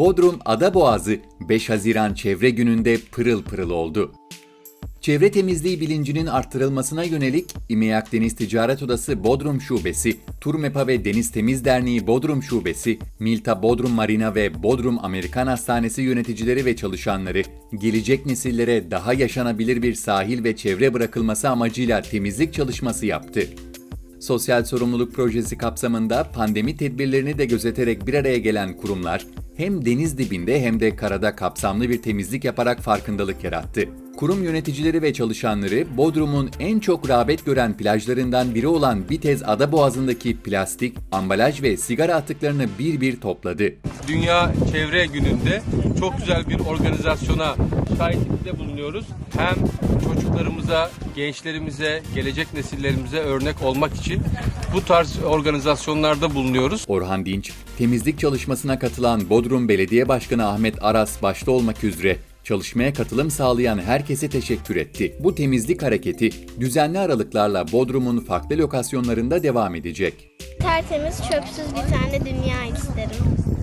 Bodrum Adaboğazı 5 Haziran Çevre Günü'nde pırıl pırıl oldu. Çevre temizliği bilincinin arttırılmasına yönelik İMEAK Deniz Ticaret Odası Bodrum Şubesi, Turmepa ve Deniz Temiz Derneği Bodrum Şubesi, Milta Bodrum Marina ve Bodrum Amerikan Hastanesi yöneticileri ve çalışanları, gelecek nesillere daha yaşanabilir bir sahil ve çevre bırakılması amacıyla temizlik çalışması yaptı. Sosyal sorumluluk projesi kapsamında pandemi tedbirlerini de gözeterek bir araya gelen kurumlar, hem deniz dibinde hem de karada kapsamlı bir temizlik yaparak farkındalık yarattı. Kurum yöneticileri ve çalışanları Bodrum'un en çok rağbet gören plajlarından biri olan Bitez Adaboğazı'ndaki plastik, ambalaj ve sigara atıklarını bir bir topladı. Dünya Çevre Günü'nde çok güzel bir organizasyona şahitlikte bulunuyoruz. Hem çocuklarımıza, gençlerimize, gelecek nesillerimize örnek olmak için bu tarz organizasyonlarda bulunuyoruz. Orhan Dinç, temizlik çalışmasına katılan Bodrum Belediye Başkanı Ahmet Aras başta olmak üzere çalışmaya katılım sağlayan herkese teşekkür etti. Bu temizlik hareketi düzenli aralıklarla Bodrum'un farklı lokasyonlarında devam edecek. Tertemiz, çöpsüz bir tane dünya isterim.